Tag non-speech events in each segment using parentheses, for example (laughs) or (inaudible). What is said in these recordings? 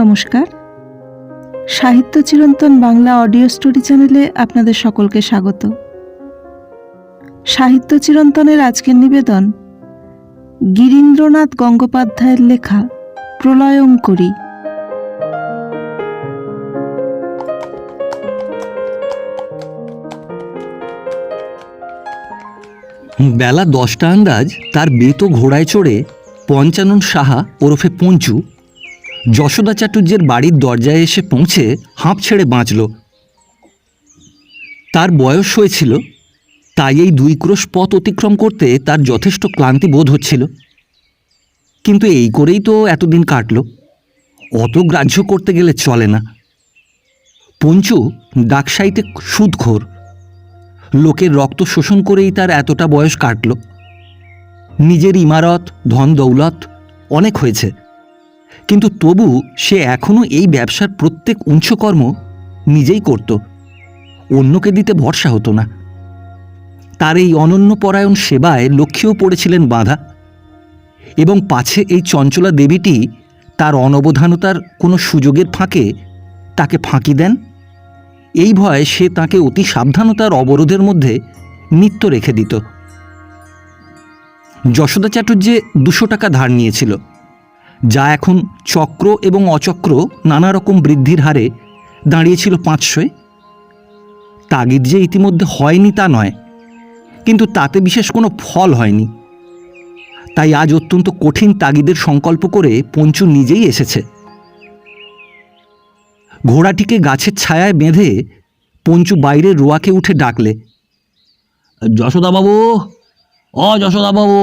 নমস্কার। সাহিত্য চিরন্তন বাংলা অডিও স্টোরি চ্যানেলে আপনাদের সকলকে স্বাগত। সাহিত্য চিরন্তনের আজকের নিবেদন, গিরীন্দ্রনাথ গঙ্গোপাধ্যায়ের লেখা প্রলয়ঙ্করী বেলা দশটা আন্দাজ, তার বেতো ঘোড়ায় চড়ে পঞ্চানন সাহা ওরফে পঞ্চু যশোদা চাটুর্যের বাড়ির দরজায় এসে পৌঁছে হাঁপ ছেড়ে বাঁচল। তার বয়স হয়েছিল, তাই এই দুই ক্রোশ পথ অতিক্রম করতে তার যথেষ্ট ক্লান্তি বোধ হচ্ছিল। কিন্তু এই করেই তো এতদিন কাটল। অত গ্রাহ্য করতে গেলে চলে না। পঞ্চু ডাকসাইতে সুদখোর লোকের রক্ত শোষণ করেই তার এতটা বয়স কাটল। নিজের ইমারত, ধন দৌলত অনেক হয়েছে। কিন্তু তবু সে এখনও এই ব্যবসার প্রত্যেক উঞ্চকর্ম নিজেই করত। অন্যকে দিতে ভরসা হতো না। তার এই অনন্যপরায়ণ সেবায় লক্ষ্যেও পড়েছিলেন বাঁধা। এবং পাছে এই চঞ্চলা দেবীটি তার অনবধানতার কোনো সুযোগের ফাঁকে তাকে ফাঁকি দেন? এই ভয়ে সে তাকে অতি সাবধানতার অবরোধের মধ্যে নিত্য রেখে দিত। যশোদা চাটুর্যে দুশো টাকা ধার নিয়েছিল। যা এখন চক্র এবং অচক্র নানা রকম বৃদ্ধির হারে দাঁড়িয়েছিল পাঁচশোয়। তাগিদ যে ইতিমধ্যে হয়নি তা নয়, কিন্তু তাতে বিশেষ কোনো ফল হয়নি। তাই আজ অত্যন্ত কঠিন তাগিদের সংকল্প করে পঞ্চু নিজেই এসেছে। ঘোড়াটিকে গাছের ছায়ায় বেঁধে পঞ্চু বাইরে রোয়াকে উঠে ডাকলে, যশোদাবাবু ও যশোদাবাবু।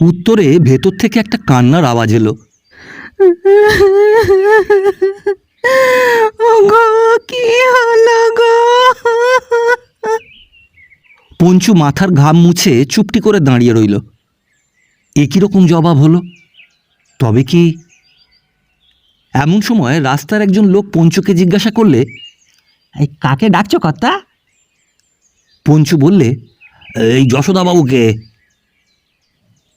উত্তরে ভেতর থেকে একটা কান্নার আওয়াজ এলো। ওগো কি হলো গো? পঞ্চু মাথার ঘাম মুছে চুপটি করে দাঁড়িয়ে রইল। একই রকম জবাব হলো? তবে কি এমন সময় রাস্তার একজন লোক পঞ্চুকে জিজ্ঞাসা করলে এই কাকে ডাকছো কর্তা? পঞ্চু বললে এই যশোদাবাবুকে।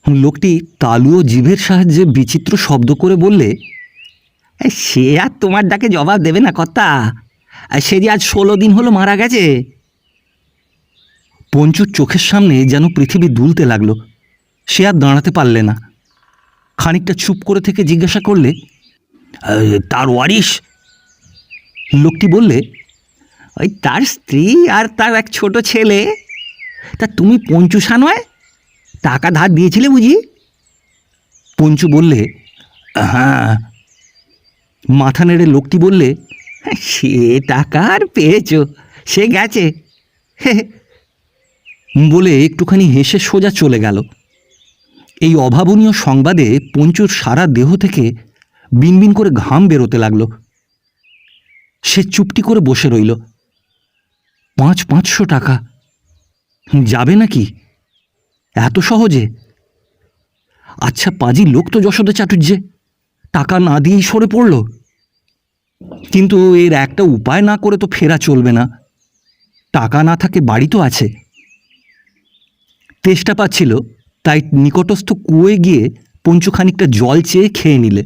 লোকটি তালু ও জিভের সাহায্যে বিচিত্র শব্দ করে বললে সে আর তোমার ডাকে জবাব দেবে না কর্তা। সে যে আজ ষোলো দিন হলো মারা গেছে। পঞ্চুর চোখের সামনে যেন পৃথিবী দুলতে লাগল। সে আর দাঁড়াতে পারলে না। খানিকটা চুপ করে থেকে জিজ্ঞাসা করলে তার ওয়ারিশ? লোকটি বললে, ওই তার স্ত্রী আর তার এক ছোট ছেলে। তা তুমি পঞ্চুষা নয়? টাকা ধার দিয়েছিলে বুঝি? পঞ্চু বললে হ্যাঁ। মাথা নেড়ে লোকটি বললে, সে টাকা আর পেয়েছ, সে গেছে। (laughs) বলে একটুখানি হেসে সোজা চলে গেল। এই অভাবনীয় সংবাদে পঞ্চুর সারা দেহ থেকে বিনবিন করে ঘাম বেরোতে লাগল। সে চুপটি করে বসে রইল। পাঁচ, পাঁচশো টাকা। যাবে নাকি? এত সহজে? আচ্ছা পাজি লোক তো যশোদা চাটুর্যে টাকা না দিয়েই সরে পড়ল। কিন্তু এর একটা উপায় না করে তো ফেরা চলবে না। টাকা না থাকে, বাড়ি তো আছে। তেষ্টা পাচ্ছিল, তাই নিকটস্থ কুয়োয় গিয়ে পঞ্চু খানিকটা জল চেয়ে খেয়ে নিলে।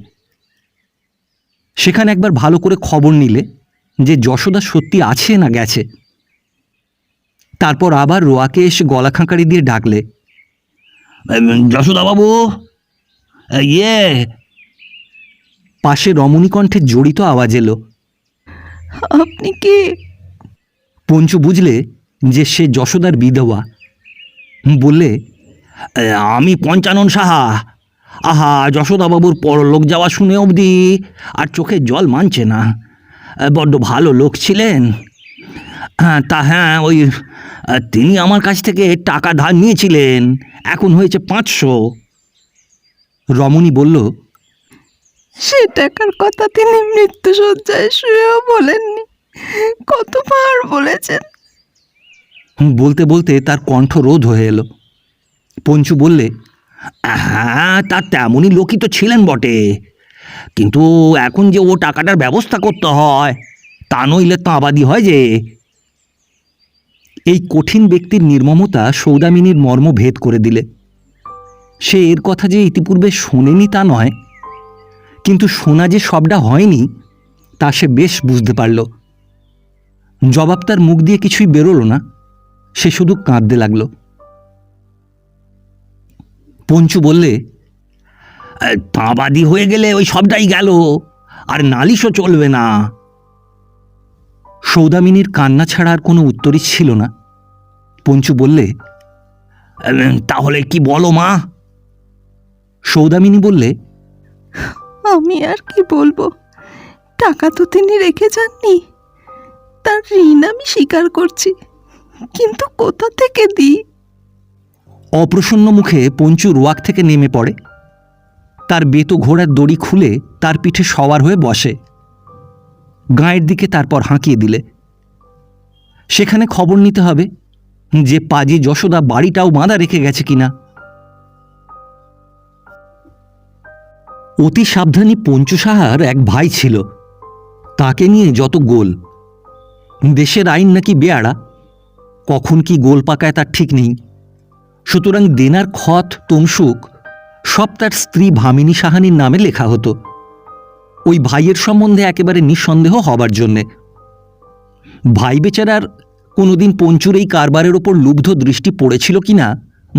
সেখানে একবার ভালো করে খবর নিলে যে যশোদা সত্যি আছে না গেছে। তারপর আবার রোয়াকে এসে গলা খাঁকারি দিয়ে ডাকলে। যশোদা বাবু ইয়ে। পাশে রমণীকণ্ঠে জড়িত আওয়াজ এলো। আপনি কি? পঞ্চু বুঝলে যে সে যশোদার বিধবা। বললে আমি পঞ্চানন সাহা। আহা যশোদাবাবুর পরলোক যাওয়া শুনে অবধি আর চোখে জল মানছে না। বড্ড ভালো লোক ছিলেন। হ্যাঁ তা হ্যাঁ ওই তিনি আমার কাছ থেকে টাকা ধার নিয়েছিলেন। এখন হয়েছে পাঁচশো। রমণী বলল সে টাকার কথা তিনি মৃত্যুসজ্জায় শুয়েও বলেননি। কতবার বলেছেন? বলতে বলতে তার কণ্ঠ রোধ হয়ে এলো। পঞ্চু বললে হ্যাঁ তা তেমনই লোকই তো ছিলেন বটে। কিন্তু এখন যে ও টাকাটার ব্যবস্থা করতে হয় তা নইলে তাঁবাদি হয় যে। এই কঠিন ব্যক্তির নির্মমতা সৌদামিনীর মর্ম ভেদ করে দিলে। সে এর কথা যে ইতিপূর্বে শোনেনি তা নয়, কিন্তু শোনা যে সবটা হয়নি, তা সে বেশ বুঝতে পারল। জবাব তার মুখ দিয়ে কিছুই বেরোলো না, সে শুধু কাঁদতে লাগল। পঞ্চু বললে তাঁবাদি হয়ে গেলে ওই সবটাই গেল, আর নালিশও চলবে না। সৌদামিনীর কান্না ছাড়া আর কোনো উত্তরই ছিল না। পঞ্চু বললে "এম, তাহলে কি বলো মা? সৌদামিনী বললে আমি আর কি বলব? টাকা তো তিনি রেখে যাননি। তার ঋণ আমি স্বীকার করছি। কিন্তু কোথা থেকে দিই? অপ্রসন্ন মুখে পঞ্চু রোয়াক থেকে নেমে পড়ে। তার বেতো ঘোড়ার দড়ি খুলে তার পিঠে সওয়ার হয়ে বসে। গাঁয়ের দিকে তারপর হাঁকিয়ে দিলে। সেখানে খবর নিতে হবে? যে পাজি যশোদা বাড়িটাও বাঁধা রেখে গেছে কিনা? অতি সাবধানী পঞ্চু সাহার এক ভাই ছিল। তাকে নিয়ে যত গোল। দেশের আইন নাকি বেয়াড়া? কখন কি গোল পাকায় তার ঠিক নেই। সুতরাং দেনার খত, তমসুক সব তার স্ত্রী ভামিনী সাহানির নামে লেখা হতো। ওই ভাইয়ের সম্বন্ধে একেবারে নিঃসন্দেহ হবার জন্যে। ভাই বেচারার কোনোদিন পঞ্চুর এই কারবারের ওপর লুব্ধ দৃষ্টি পড়েছিল কিনা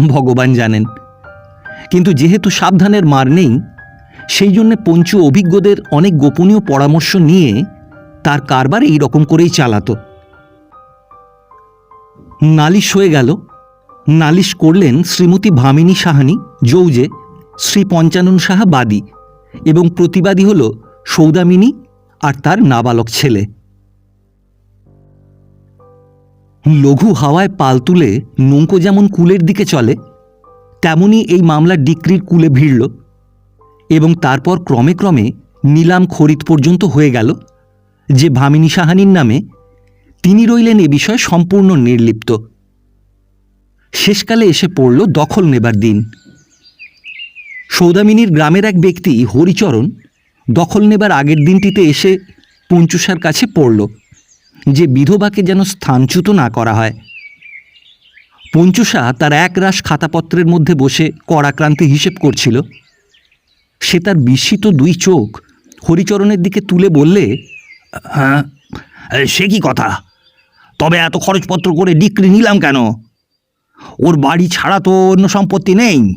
ভগবান জানেন। কিন্তু যেহেতু সাবধানের মার নেই, সেই জন্যে পঞ্চু অভিজ্ঞদের অনেক গোপনীয় পরামর্শ নিয়ে তার কারবার এই রকম করেই চালাতো। নালিশ হয়ে গেল। নালিশ করলেন শ্রীমতী ভামিনী সাহানি যৌজে শ্রী পঞ্চানন সাহা বাদী এবং প্রতিবাদী হল সৌদামিনী আর তার নাবালক ছেলে। লঘু হাওয়ায় পাল তুলে নৌকো যেমন কুলের দিকে চলে, তেমনি এই মামলার ডিক্রির কুলে ভিড়ল এবং তারপর ক্রমে ক্রমে নিলাম খরিদ পর্যন্ত হয়ে গেল, যে ভামিনী সাহানির নামে তিনি রইলেন এ বিষয়ে সম্পূর্ণ নির্লিপ্ত। শেষকালে এসে পড়ল দখল নেবার দিন। সৌদামিনীর গ্রামের এক ব্যক্তি হরিচরণ দখল নেবার আগের দিনটিতে এসে পঞ্চুষার কাছে পড়ল। যে বিধবাকে যেন স্থানচ্যুত না করা হয়। পঞ্চুষা তার এক রাশ খাতাপত্রের মধ্যে বসে কড়াক্রান্তি হিসেব করছিল। সে তার বিস্মিত দুই চোখ হরিচরণের দিকে তুলে বললে হ্যাঁ সে কি কথা? তবে এত খরচপত্র করে ডিক্রি নিলাম কেন? ওর বাড়ি ছাড়া তো অন্য সম্পত্তি নেই।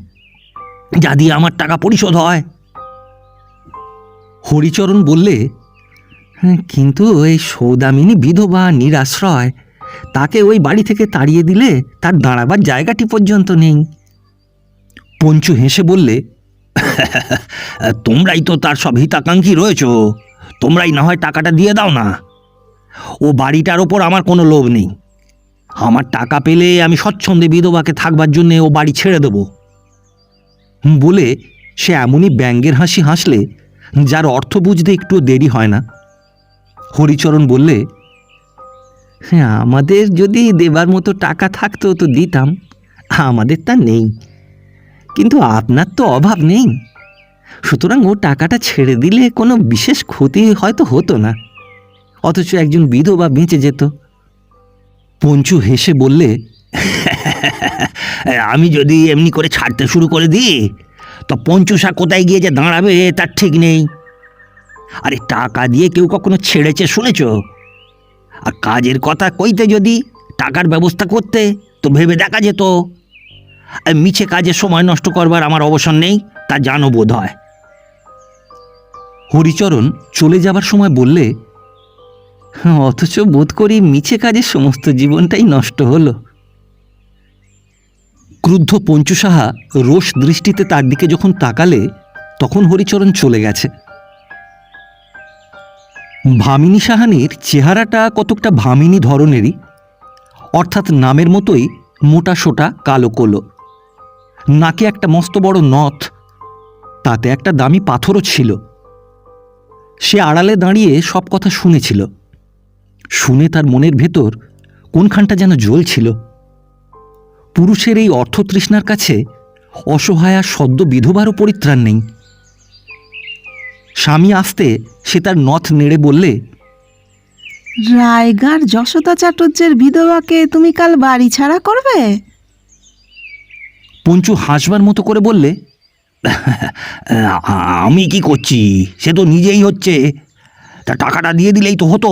যা দিয়ে আমার টাকা পরিশোধ হয়। হরিচরণ বললে "হ্যাঁ, কিন্তু ওই সৌদামিনী বিধবা নিরাশ্রয়, তাকে ওই বাড়ি থেকে তাড়িয়ে দিলে তার দাঁড়াবার জায়গাটি পর্যন্ত নেই। পঞ্চু হেসে বললে, (laughs) তোমরাই তো তার সব হিতাকাঙ্ক্ষী রয়েছ, তোমরাই না হয় টাকাটা দিয়ে দাও না। ও বাড়িটার ওপর আমার কোনো লোভ নেই। আমার টাকা পেলে আমি স্বচ্ছন্দে বিধবাকে থাকবার জন্যে ও বাড়ি ছেড়ে দেব। বলে সে এমনই ব্যঙ্গের হাসি হাসলে, যার অর্থ বুঝতে একটু দেরি হয় না। হরিচরণ বললে হ্যাঁ আমাদের যদি দেবার মতো টাকা থাকতো তো দিতাম, আমাদের তা নেই। কিন্তু আপনার তো অভাব নেই। সুতরাং ও টাকাটা ছেড়ে দিলে কোনো বিশেষ ক্ষতি হয়তো হতো না। অথচ একজন বিধবা বেঁচে যেত। পঞ্চু হেসে বললে আমি যদি এমনি করে ছাড়তে শুরু করে দিই, তো পঞ্চুষা কোথায় গিয়ে যে দাঁড়াবে, তার ঠিক নেই। আরে টাকা দিয়ে কেউ কখনো ছেড়েছে শুনেছ? আর কাজের কথা কইতে যদি টাকার ব্যবস্থা করতে তো ভেবে দেখা যেত। মিছে কাজে সময় নষ্ট করবার আমার অবসর নেই তা জানো বোধ হয় হরিচরণ চলে যাবার সময় বললে "হ্যাঁ, অথচ বোধ করি মিছে কাজে সমস্ত জীবনটাই নষ্ট হলো। ক্রুদ্ধ পঞ্চু সাহা রোষ দৃষ্টিতে তার দিকে যখন তাকালে তখন হরিচরণ চলে গেছে। ভামিনী সাহানির চেহারাটা কতকটা ভামিনী ধরনেরই, অর্থাৎ নামের মতোই মোটা সোটা কালো কোলো। নাকে একটা মস্ত বড় নথ, তাতে একটা দামি পাথরও ছিল। সে আড়ালে দাঁড়িয়ে সব কথা শুনেছিল। শুনে তার মনের ভেতর কোনখানটা যেন জ্বলছিল। পুরুষের এই অর্থতৃষ্ণার কাছে অসহায় সদ্য বিধবারও পরিত্রাণ নেই। স্বামী আসতে সে তার নথ নেড়ে বললে রায়গার যশোদা চাটুর্যের বিধবাকে তুমি কাল বাড়ি ছাড়া করবে? পঞ্চু হাসবার মতো করে বললে আমি কি করছি? সে তো নিজেই হচ্ছে। তা টাকাটা দিয়ে দিলেই তো হতো।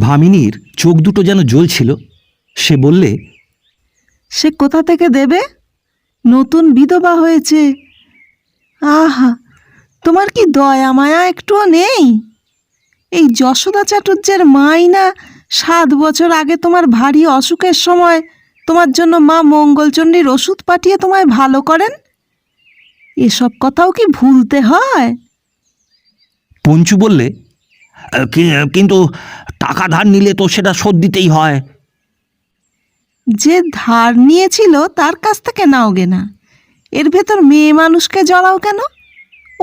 ভামিনীর চোখ দুটো যেন জ্বলছিল। সে বললে সে কোথা থেকে দেবে? নতুন বিধবা হয়েছে। আহা তোমার কি দয়া মায়া একটুও নেই? এই যশোদা চাটুর্যের মাই না সাত বছর আগে তোমার ভারী অসুখের সময় তোমার জন্য মা মঙ্গলচণ্ডীর ওষুধ পাঠিয়ে তোমায় ভালো করেন? এসব কথাও কি ভুলতে হয়? পঞ্চু বললে কিন্তু টাকা ধার নিলে তো সেটা শোধ দিতেই হয়। যে ধার নিয়েছিল তার কাছ থেকে নাও গে না এর ভেতর মেয়ে মানুষকে জড়াও কেন?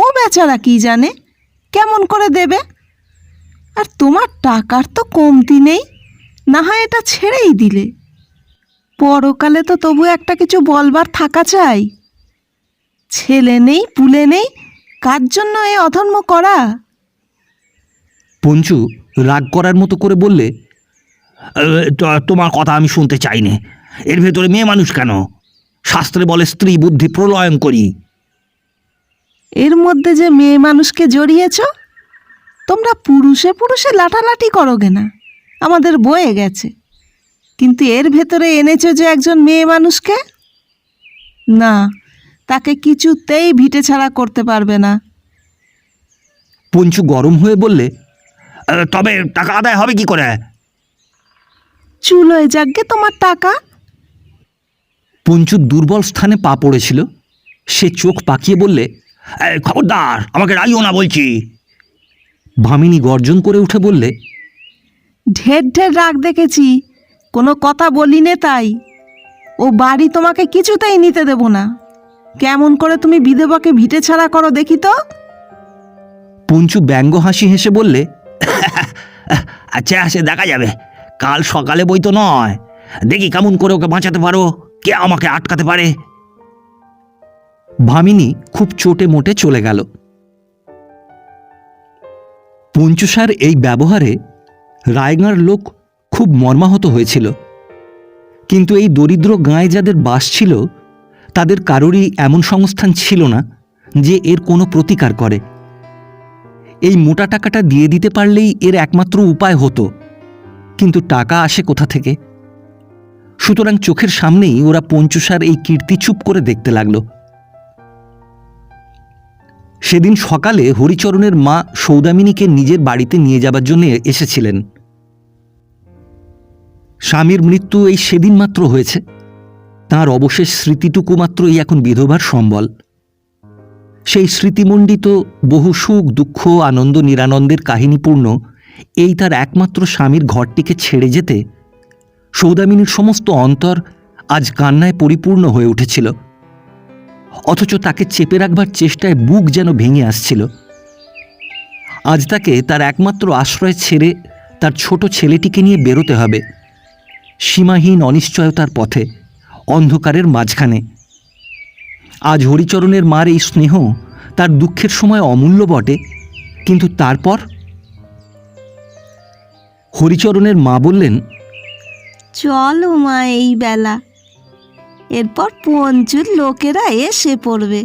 ও বেচারা কি জানে? কেমন করে দেবে? আর তোমার টাকার তো কমতি নেই, না হয় এটা ছেড়েই দিলে। পরকালে তো তবু একটা কিছু বলবার থাকা চাই। ছেলে নেই, পুলে নেই, কার জন্য এ অধর্ম করা? পঞ্চু, রাগ করার মতো করে বললে তোমার কথা আমি শুনতে চাইনি। এর ভেতরে মেয়ে মানুষ কেন? শাস্ত্রে বলে স্ত্রী বুদ্ধি প্রলয়ন করি। এর মধ্যে যে মেয়ে মানুষকে জড়িয়েছ তোমরা পুরুষে পুরুষে লাঠালাঠি করোগে না আমাদের বয়ে গেছে। কিন্তু এর ভেতরে এনেছো যে একজন মেয়ে মানুষকে? না তাকে কিছুতেই ভিটে ছাড়া করতে পারবে না। পঞ্চু গরম হয়ে বললে তবে টাকা আদায় হবে কি করে? চুল চুলোয় যাগ্গে তোমার টাকা। পঞ্চুর দুর্বল স্থানে পা পড়েছিল। সে চোখ পাকিয়ে বললে খবরদার আমাকে রাইও না বলছি। ভামিনী গর্জন করে উঠে বললে ঢের ঢের রাগ দেখেছি কোনো কথা বলি নে তাই। ও বাড়ি তোমাকে কিছুতেই নিতে দেব না। কেমন করে তুমি বিধবাকে ভিটে ছাড়া করো দেখি তো। পঞ্চু ব্যঙ্গ হাসি হেসে বললে আচ্ছা সে দেখা যাবে। কাল সকালে বই তো নয়। দেখি কেমন করে ওকে বাঁচাতে পারো। কে আমাকে আটকাতে পারে? ভামিনী খুব চোটে মোটে চলে গেল। পঞ্চুসার এই ব্যবহারে রায়গাঁর লোক খুব মর্মাহত হয়েছিল। কিন্তু এই দরিদ্র গাঁয়ে যাদের বাস ছিল, তাদের কারোরই এমন সংস্থান ছিল না যে এর কোনো প্রতিকার করে। এই মোটা টাকাটা দিয়ে দিতে পারলেই এর একমাত্র উপায় হতো। কিন্তু টাকা আসে কোথা থেকে? সুতরাং চোখের সামনেই ওরা পঞ্চুসার এই কীর্তি চুপ করে দেখতে লাগল। সেদিন সকালে হরিচরণের মা সৌদামিনীকে নিজের বাড়িতে নিয়ে যাবার জন্য এসেছিলেন। স্বামীর মৃত্যু এই সেদিন মাত্র হয়েছে। তার অবশেষ স্মৃতিটুকু মাত্রই এখন বিধবার সম্বল। সেই স্মৃতিমণ্ডিত বহু সুখ, দুঃখ, আনন্দ, নিরানন্দের কাহিনীপূর্ণ এই তার একমাত্র স্বামীর ঘরটিকে ছেড়ে যেতে সৌদামিনীর সমস্ত অন্তর আজ কান্নায় পরিপূর্ণ হয়ে উঠেছিল। অথচ তাকে চেপে রাখবার চেষ্টায় বুক যেন ভেঙে আসছিল। আজ তাকে তার একমাত্র আশ্রয় ছেড়ে তার ছোট ছেলেটিকে নিয়ে বেরোতে হবে। সীমাহীন অনিশ্চয়তার পথে, অন্ধকারের মাঝখানে। আজ হরিচরণের মার এই স্নেহ তার দুঃখের সময় অমূল্য বটে, কিন্তু তারপর? হরিচরণের মা বললেন চলো মা এই বেলা। এরপর পঞ্চুর লোকেরা এসে পড়বে।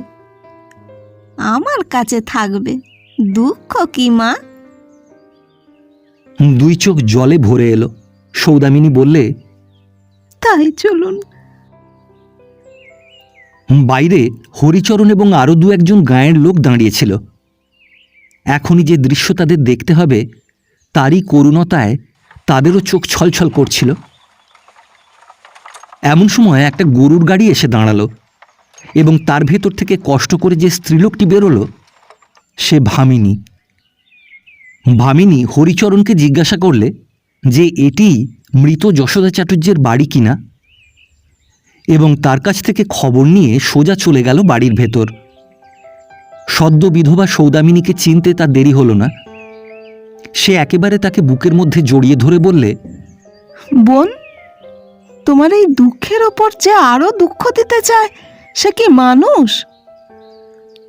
আমার কাছে থাকবে। দুঃখ কি মা? দুই চোখ জলে ভরে এলো। সৌদামিনী বললে তাই চলুন। বাইরে হরিচরণ এবং আরও দু একজন গায়ের লোক দাঁড়িয়েছিল। এখনই যে দৃশ্য তাদের দেখতে হবে তারই করুণতায় তাদেরও চোখ ছলছল করছিল। এমন সময় একটা গরুর গাড়ি এসে দাঁড়াল এবং তার ভেতর থেকে কষ্ট করে যে স্ত্রীলোকটি বেরোলো, সে ভামিনী। ভামিনী হরিচরণকে জিজ্ঞাসা করলে যে এটি মৃত যশোদা চাটুর্যের বাড়ি কিনা এবং তার কাছ থেকে খবর নিয়ে সোজা চলে গেল বাড়ির ভেতর। সদ্য বিধবা সৌদামিনীকে চিনতে তার দেরি হলো না। সে একেবারে তাকে বুকের মধ্যে জড়িয়ে ধরে বললে, বোন তোমার এই দুঃখের ওপর যে আরও দুঃখ দিতে চায় সে কি মানুষ?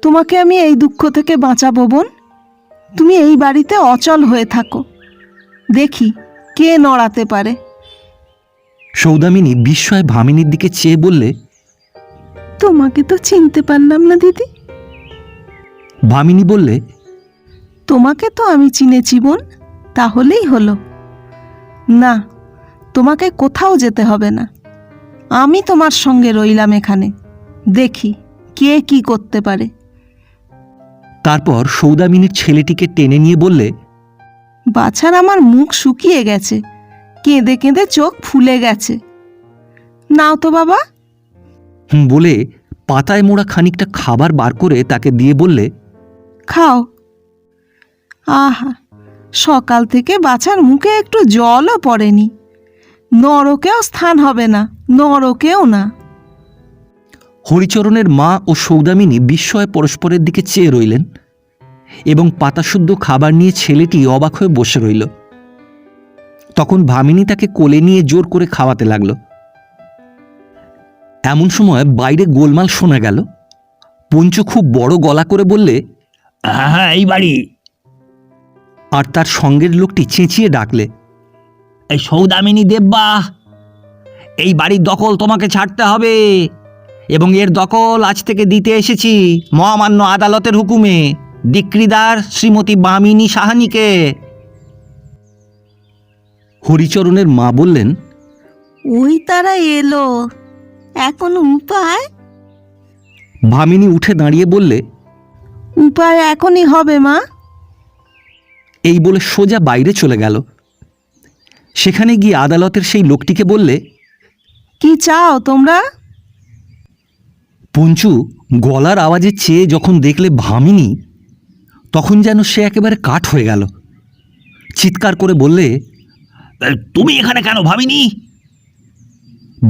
তোমাকে আমি এই দুঃখ থেকে বাঁচাবো বোন। তুমি এই বাড়িতে অচল হয়ে থাকো। দেখি কে নড়াতে পারে। সৌদামিনী বিস্ময় ভামিনীর দিকে চেয়ে বললে তোমাকে তো চিনতে পারলাম না দিদি। ভামিনী বললে তোমাকে তো আমি চিনেছি বোন। তাহলেই হলো। না তোমাকে কোথাও যেতে হবে না। আমি তোমার সঙ্গে রইলাম এখানে। দেখি কে কি করতে পারে। তারপর সৌদামিনীর ছেলেটিকে টেনে নিয়ে বললে বাছার আমার মুখ শুকিয়ে গেছে। কেঁদে কেঁদে চোখ ফুলে গেছে। নাও তো বাবা। বলে পাতায় মোড়া খানিকটা খাবার বার করে তাকে দিয়ে বললে খাও। আহা সকাল থেকে বাছার মুখে একটু জলও পড়েনি। নরকেও স্থান হবে না, নরকেও না। হরিচরণের মা ও সৌদামিনী বিস্ময়ে পরস্পরের দিকে চেয়ে রইলেন এবং পাতাশুদ্ধ খাবার নিয়ে ছেলেটি অবাক হয়ে বসে রইল। তখন ভামিনী তাকে কোলে নিয়ে জোর করে খাওয়াতে লাগল। এমন সময় বাইরে গোলমাল শোনা গেল। পঞ্চু খুব বড় গলা করে বললে হ্যাঁ এই বাড়ি! আর তার সঙ্গের লোকটি চেঁচিয়ে ডাকলে এই সৌদামিনী দেব্বা এই বাড়ির দখল তোমাকে ছাড়তে হবে এবং এর দখল আজ থেকে দিতে এসেছি মহামান্য আদালতের হুকুমে। ডিক্রিদার শ্রীমতী বামিনী সাহানিকে। হরিচরণের মা বললেন ওই তারা এলো এখন উপায়? ভামিনী উঠে দাঁড়িয়ে বললে উপায় এখনই হবে মা। এই বলে সোজা বাইরে চলে গেল। সেখানে গিয়ে আদালতের সেই লোকটিকে বললে কি চাও তোমরা? পঞ্চু গলার আওয়াজে চেয়ে যখন দেখলে ভামিনী তখন যেন সে একেবারে কাঠ হয়ে গেল। চিৎকার করে বললে তুমি এখানে কেন ভামিনি?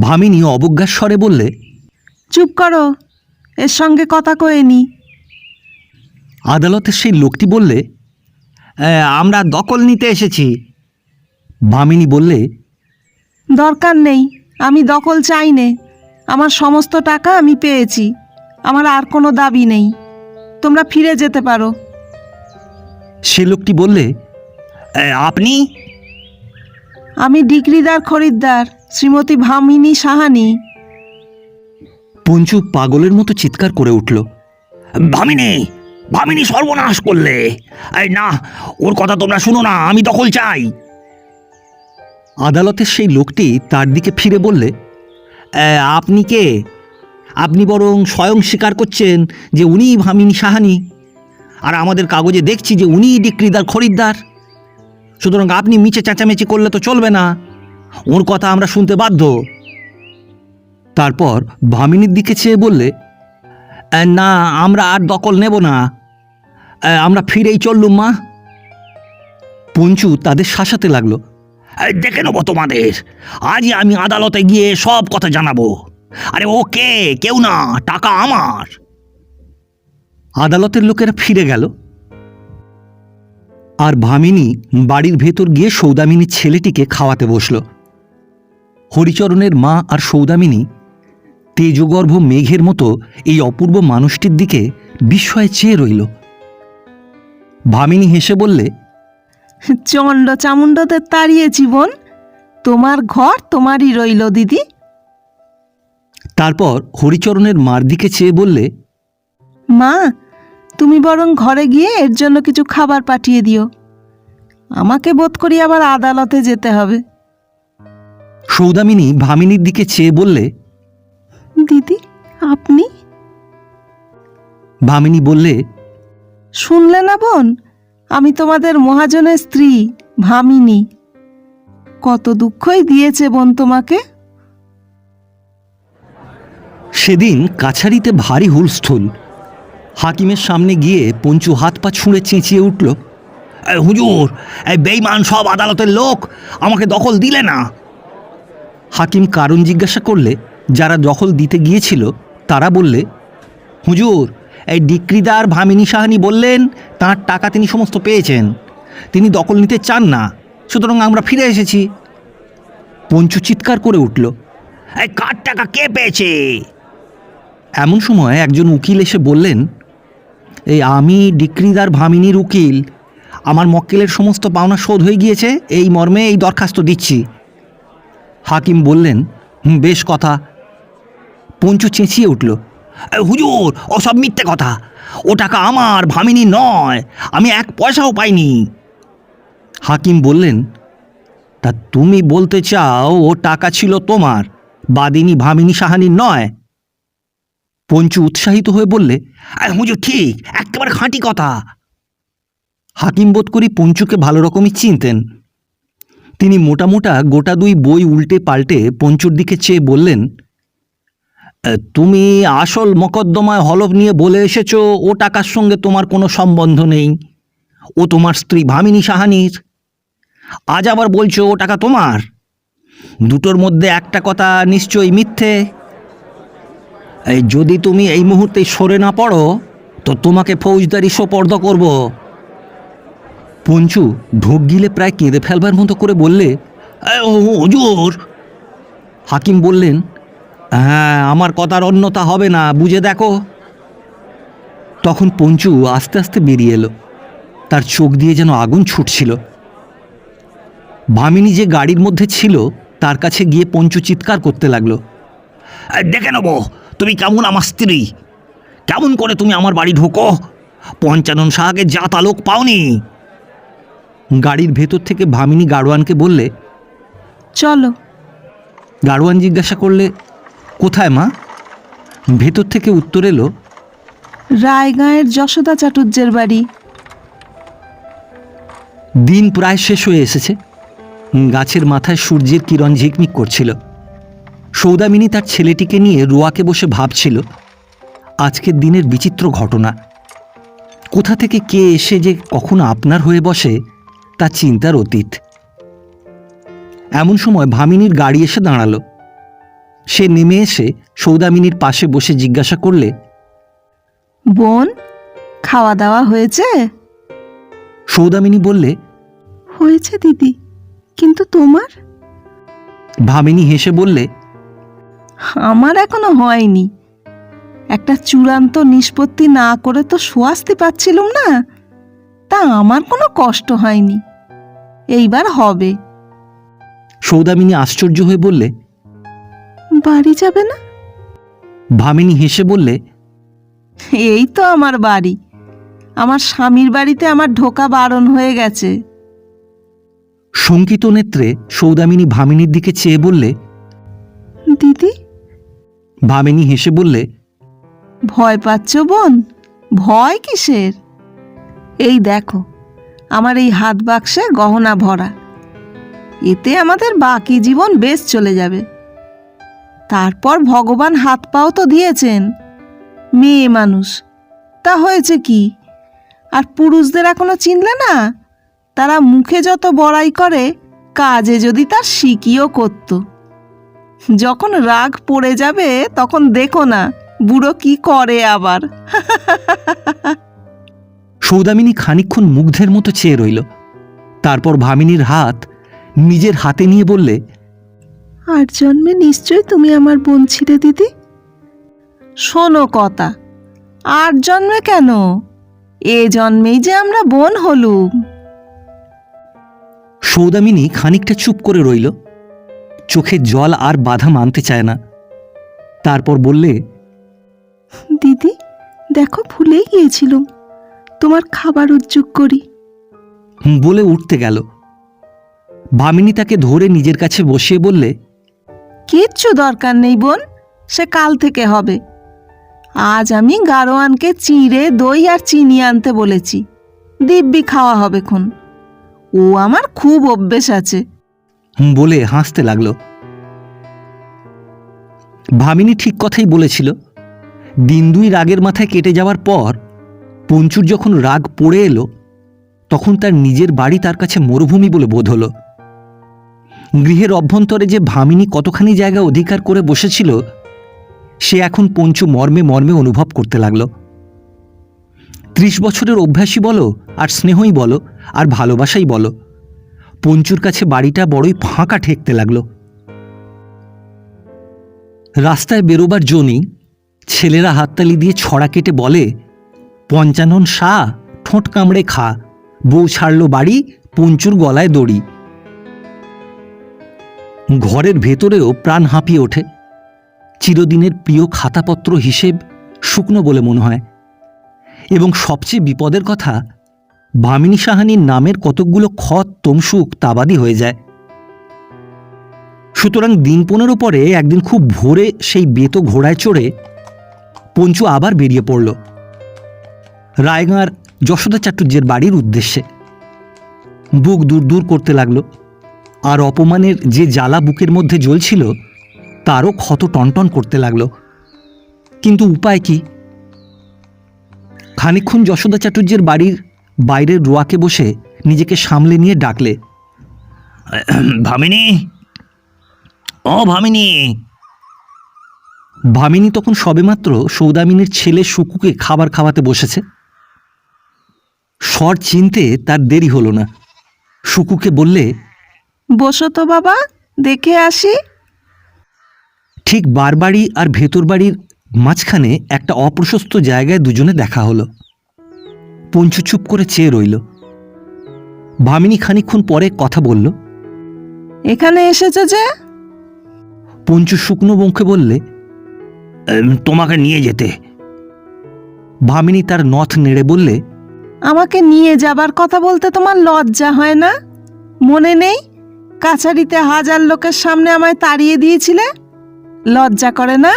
ভামিনী অবজ্ঞার স্বরে বললে চুপ করো এর সঙ্গে কথা কয়ে কয়েনি আদালতের সেই লোকটি বললে আমরা দখল নিতে এসেছি। ভামিনী বললে দরকার নেই আমি দখল চাই নে। আমার সমস্ত টাকা আমি পেয়েছি আমার আর কোনো দাবি নেই। তোমরা ফিরে যেতে পারো। সে লোকটি বললে আপনি? আমি ডিগ্রিদার খরিদ্দার শ্রীমতী ভামিনী সাহানি। পঞ্চু পাগলের মতো চিৎকার করে উঠল ভামিনী ভামিনী সর্বনাশ করলে। না ওর কথা তোমরা শুনো না আমি দখল চাই। আদালতের সেই লোকটি তার দিকে ফিরে বললে আপনি কে? আপনি বরং স্বয়ং স্বীকার করছেন যে উনিই ভামিনী সাহানি। আর আমাদের কাগজে দেখছি যে উনিই ডিক্রিদার খরিদ্দার। সুতরাং আপনি মিচে চেঁচামেচি করলে তো চলবে না। ওর কথা আমরা শুনতে বাধ্য। তারপর ভামিনীর দিকে চেয়ে বললে না, আমরা আর দখল নেব না। আমরা ফিরেই চললুম, মা। পঞ্চু তাদের শাসাতে লাগল। দেখে নেব তোমাদের। আজই আমি আদালতে গিয়ে সব কথা জানাব। আরে ও কে? কেউ না, টাকা আমার। আদালতের লোকেরা ফিরে গেল। আর ভামিনী বাড়ির ভেতর গিয়ে সৌদামিনীর ছেলেটিকে খাওয়াতে বসল। হরিচরণের মা আর সৌদামিনী তেজগর্ভ মেঘের মতো এই অপূর্ব মানুষটির দিকে বিস্ময়ে চেয়ে রইল। ভামিনী হেসে বললে চণ্ড চামুণ্ডদের তাড়িয়ে জীবন। তোমার ঘর তোমারই রইল দিদি। তারপর হরিচরণের মার দিকে চেয়ে বললে মা তুমি বরং ঘরে গিয়ে এর জন্য কিছু খাবার পাঠিয়ে দিও। আমাকে বোধ করি আবার আদালতে যেতে হবে। সৌদামিনী ভামিনীর দিকে চেয়ে বললে দিদি আপনি? ভামিনী বললে শুনলে না বোন? আমি তোমাদের মহাজনের স্ত্রী, ভামিনী। কত দুঃখই দিয়েছে বোন তোমাকে। সেদিন কাছারিতে ভারী হুলস্থুল। হাকিমের সামনে গিয়ে পঞ্চু হাত পা ছুঁড়ে চেঁচিয়ে উঠল হুজুর, এই বেইমান সব আদালতের লোক, আমাকে দখল দিলে না? হাকিম কারণ জিজ্ঞাসা করলে, যারা দখল দিতে গিয়েছিল, তারা বললে, হুজুর এই ডিক্রিদার ভামিনী সাহানি বললেন তার টাকা তিনি সমস্ত পেয়েছেন। তিনি দখল নিতে চান না। সুতরাং আমরা ফিরে এসেছি। পঞ্চু চিৎকার করে উঠল এই কার টাকা? কে পেয়েছে? এমন সময় একজন উকিল এসে বললেন এই আমি ডিক্রিদার ভামিনীর উকিল। আমার মক্কেলের সমস্ত পাওনা শোধ হয়ে গিয়েছে। এই মর্মে এই দরখাস্ত দিচ্ছি। হাকিম বললেন "হুম, বেশ কথা। পঞ্চু চেঁচিয়ে উঠল হুজুর ওসব মিথ্যে কথা। ও টাকা আমার ভামিনী নয়। আমি এক পয়সাও পাইনি। হাকিম বললেন তা তুমি বলতে চাও ও টাকা ছিল তোমার বাদিনী ভামিনী সাহানির নয়? পঞ্চু উৎসাহিত হয়ে বললে হুজুর ঠিক একেবারে খাঁটি কথা। হাকিম বোধ করি পঞ্চুকে ভালো রকমই চিনতেন। তিনি মোটা মোটা গোটা দুই বই উল্টে পাল্টে পঞ্চুর দিকে চেয়ে বললেন "এ, তুমি আসল মকদ্দমায় হলফ নিয়ে বলে এসেছ, ও টাকার সঙ্গে তোমার কোনো সম্বন্ধ নেই। ও তোমার স্ত্রী ভামিনী সাহানির। আজ আবার বলছো, ও টাকা তোমার? দুটোর মধ্যে একটা কথা নিশ্চয়ই মিথ্যে। যদি তুমি এই মুহূর্তে সরে না পড়ো, তো তোমাকে ফৌজদারি সোপর্দ করব। পঞ্চু ঢোক গিলে প্রায় কেঁদে ফেলবার মতো করে বললে হাকিম বললেন হ্যাঁ আমার কথার অন্যতা হবে না বুঝে দেখো। তখন পঞ্চু আস্তে আস্তে বেরিয়ে এলো। তার চোখ দিয়ে যেন আগুন ছুটছিল। ভামিনী যে গাড়ির মধ্যে ছিল তার কাছে গিয়ে পঞ্চু চিৎকার করতে লাগল। দেখে নেব তুমি কেমন আমার স্ত্রী? কেমন করে তুমি আমার বাড়ি ঢোকো? পঞ্চানন সাহাকে যা তালোক পাওনি? গাড়ির ভেতর থেকে ভামিনী গাড়োয়ানকে বললে চলো। গাড়োয়ান জিজ্ঞাসা করলে কোথায় মা? ভেতর থেকে উত্তর এলো রায়গাঁয়ের যশোদা চাটুর্যের বাড়ি। দিন প্রায় শেষ হয়ে এসেছে। গাছের মাথায় সূর্যের কিরণ ঝিকমিক করছিল। সৌদামিনী তার ছেলেটিকে নিয়ে রোয়াকে বসে ভাবছিল আজকের দিনের বিচিত্র ঘটনা। কোথা থেকে কে এসে যে কখন আপনার হয়ে বসে তা চিন্তার অতীত। এমন সময় ভামিনীর গাড়ি এসে দাঁড়াল। সে নেমে এসে সৌদামিনীর পাশে বসে জিজ্ঞাসা করলে বোন খাওয়া দাওয়া হয়েছে? সৌদামিনী বললে হয়েছে দিদি কিন্তু তোমার? ভামিনী হেসে বললে আমার এখনও হয়নি। একটা চূড়ান্ত নিষ্পত্তি না করে তো সোয়াস্তি পাচ্ছিলুম না। তা আমার কোনো কষ্ট হয়নি। এইবার হবে। সৌদামিনী আশ্চর্য হয়ে বললে বাড়ি যাবে না? ভামিনী হেসে বললে এই তো আমার বাড়ি। আমার স্বামীর বাড়িতে আমার ঢোকা বারণ হয়ে গেছে। শঙ্কিত নেত্রে সৌদামিনী ভামিনীর দিকে চেয়ে বললে দিদি? ভামিনী হেসে বললে ভয় পাচ্ছ বোন? ভয় কিসের? এই দেখো আমার এই হাত বাক্সে গহনা ভরা। এতে আমাদের বাকি জীবন বেশ চলে যাবে। তারপর ভগবান হাত পাও তো দিয়েছেন। মেয়ে মানুষ, তা হয়েছে কি? আর পুরুষদের এখনও চিনলে না? তারা মুখে যত বড়াই করে, কাজে যদি তার শিকিও করত। যখন রাগ পড়ে যাবে, তখন দেখো না, বুড়ো কি করে আবার। সৌদামিনী খানিকক্ষণ মুগ্ধের মতো চেয়ে রইল। তারপর ভামিনীর হাত নিজের হাতে নিয়ে বললে আর জন্মে নিশ্চয় তুমি আমার বোন ছিলে দিদি? শোনো কথা আর জন্মে কেন? এ জন্মেই যে আমরা বোন হলুম। সৌদামিনী খানিকটা চুপ করে রইল। চোখে জল আর বাধা মানতে চায় না। তারপর বললে দিদি দেখো ভুলেই গিয়েছিলুম। তোমার খাবার উদ্যোগ করি। বলে উঠতে গেল। ভামিনী তাকে ধরে নিজের কাছে বসিয়ে বললে কিচ্ছু দরকার নেই বোন, সে কাল থেকে হবে। আজ আমি গারোয়ানকে চিঁড়ে দই আর চিনি আনতে বলেছি। দিব্যি খাওয়া হবে খন। ও আমার খুব অভ্যেস আছে। বলে হাসতে লাগল। ভামিনী ঠিক কথাই বলেছিল। দিন দুই রাগের মাথায় কেটে যাওয়ার পর পঞ্চুর যখন রাগ পড়ে এলো, তখন তার নিজের বাড়ি তার কাছে মরুভূমি বলে বোধ হলো। গৃহের অভ্যন্তরে যে ভামিনী কতখানি জায়গা অধিকার করে বসেছিল, সে এখন পঞ্চু মর্মে মর্মে অনুভব করতে লাগল। ত্রিশ বছরের অভ্যাসই বলো, আর স্নেহই বলো, আর ভালোবাসাই বলো। পঞ্চুর কাছে বাড়িটা বড়ই ফাঁকা ঠেকতে লাগল। রাস্তায় বেরোবার জন্যই ছেলেরা হাততালি দিয়ে ছড়া কেটে বলে, পঞ্চানন সা, ঠোঁট কামড়ে খা। বউ ছাড়লো বাড়ি, পঞ্চুর গলায় দড়ি। ঘরের ভেতরেও প্রাণ হাঁপিয়ে ওঠে। চিরদিনের প্রিয় খাতাপত্র হিসেব শুকনো বলে মনে হয়। এবং সবচেয়ে বিপদের কথা ভামিনী সাহানির নামের কতকগুলো খত তমসুক তাবাদি হয়ে যায়। সুতরাং দিন পনেরো পরে একদিন খুব ভোরে সেই বেতো ঘোড়ায় চড়ে পঞ্চু আবার বেরিয়ে পড়ল। রায়গাঁর যশোদা চাটুর্যের বাড়ির উদ্দেশ্যে। বুক দূর দূর করতে লাগল। আর অপমানের যে জ্বালা বুকের মধ্যে জ্বলছিল তারও ক্ষত টনটন করতে লাগল। কিন্তু উপায় কি? খানিকক্ষণ যশোদা চাটুর্যের বাড়ির বাইরের রোয়াকে বসে নিজেকে সামলে নিয়ে ডাকলে ভামিনী ও ভামিনী। ভামিনী তখন সবেমাত্র সৌদামিনীর ছেলে শুকুকে খাবার খাওয়াতে বসেছে। স্বর চিনতে তার দেরি হলো না। শুকুকে বললে বসো তো বাবা দেখে আসি। ঠিক বারবাড়ি আর ভেতর বাড়ির মাঝখানে একটা অপ্রশস্ত জায়গায় দুজনে দেখা হলো। পঞ্চু চুপ করে চেয়ে রইল। ভামিনী খানিকক্ষণ পরে কথা বলল এখানে এসেছে যে? পঞ্চু শুকনো মুখে বললে তোমাকে নিয়ে যেতে। ভামিনী তার নথ নেড়ে বললে আমাকে নিয়ে যাবার কথা বলতে তোমার লজ্জা হয় না? মনে নেই? কাছারিতে হাজার লোকের সামনে আমায় তাড়িয়ে দিয়েছিলে? লজ্জা করে না?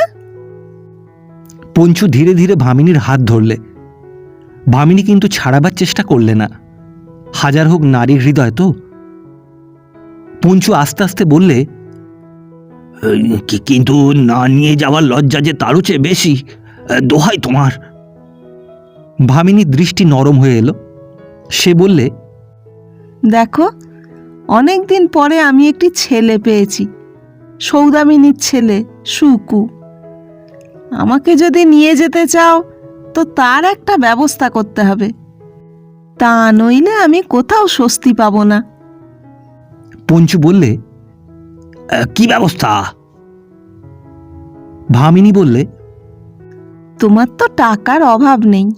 পঞ্চু ধীরে ধীরে ভামিনীর হাত ধরলে। ভামিনী কিন্তু ছাড়াবার চেষ্টা করলে না। হাজার হোক নারীর হৃদয় তো। পঞ্চু আস্তে আস্তে বললে কিন্তু না নিয়ে যাওয়ার লজ্জা যে তারও চেয়ে বেশি দোহাই তোমার। ভামিনীর দৃষ্টি নরম হয়ে এলো। সে বললে দেখো অনেক দিন পরে আমি একটি ছেলে পেয়েছি সৌদামিনীর ছেলে সুকু। আমাকে যদি নিয়ে যেতে চাও তো তার একটা ব্যবস্থা করতে হবে। তা নইলে আমি কোথাও স্বস্তি পাবো না। পঞ্চু বললে কি ব্যবস্থা? ভামিনী বললে তোমার তো টাকার অভাব নেই।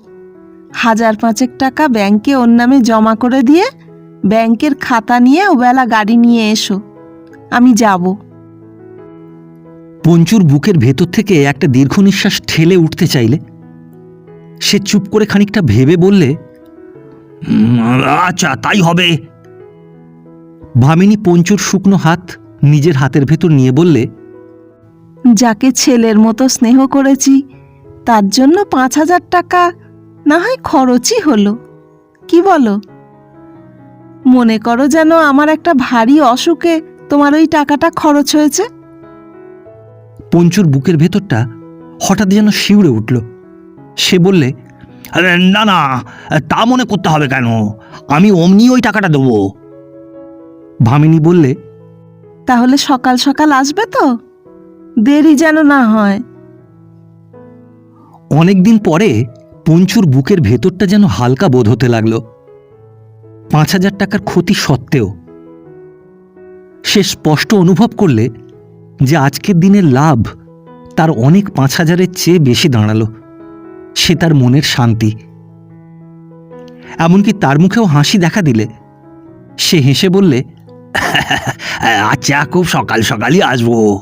হাজার পাঁচেক টাকা ব্যাংকে ওর নামে জমা করে দিয়ে ব্যাংকের খাতা নিয়ে ওবেলা গাড়ি নিয়ে এসো। আমি যাব। পঞ্চুর বুকের ভেতর থেকে একটা দীর্ঘ নিঃশ্বাস ঠেলে উঠতে চাইলে। সে চুপ করে খানিকটা ভেবে বললে আচ্ছা তাই হবে। ভামিনী পঞ্চুর শুকনো হাত নিজের হাতের ভেতর নিয়ে বললে যাকে ছেলের মতো স্নেহ করেছি তার জন্য পাঁচ হাজার টাকা না হয় খরচই হলো। কি বলো? মনে করো যেন আমার একটা ভারী অসুখে তোমার ওই টাকাটা খরচ হয়েছে। পঞ্চুর বুকের ভেতরটা হঠাৎ যেন শিউরে উঠল। সে বললে আরে, না না তা মনে করতে হবে কেন? আমি অমনি ওই টাকাটা দেবো। ভামিনী বললে তাহলে সকাল সকাল আসবে তো? দেরি যেন না হয়। অনেকদিন পরে পঞ্চুর বুকের ভেতরটা যেন হালকা বোধ হতে লাগল। পাঁচ হাজার টাকার ক্ষতি সত্ত্বেও। সে স্পষ্ট অনুভব করলে যে আজকের দিনের লাভ তার অনেক পাঁচ হাজারের চেয়ে বেশি দাঁড়াল। সে তার মনের শান্তি। এমনকি তার মুখেও হাসি দেখা দিলে। সে হেসে বললে আচ্ছা খুব সকাল সকালই আসব।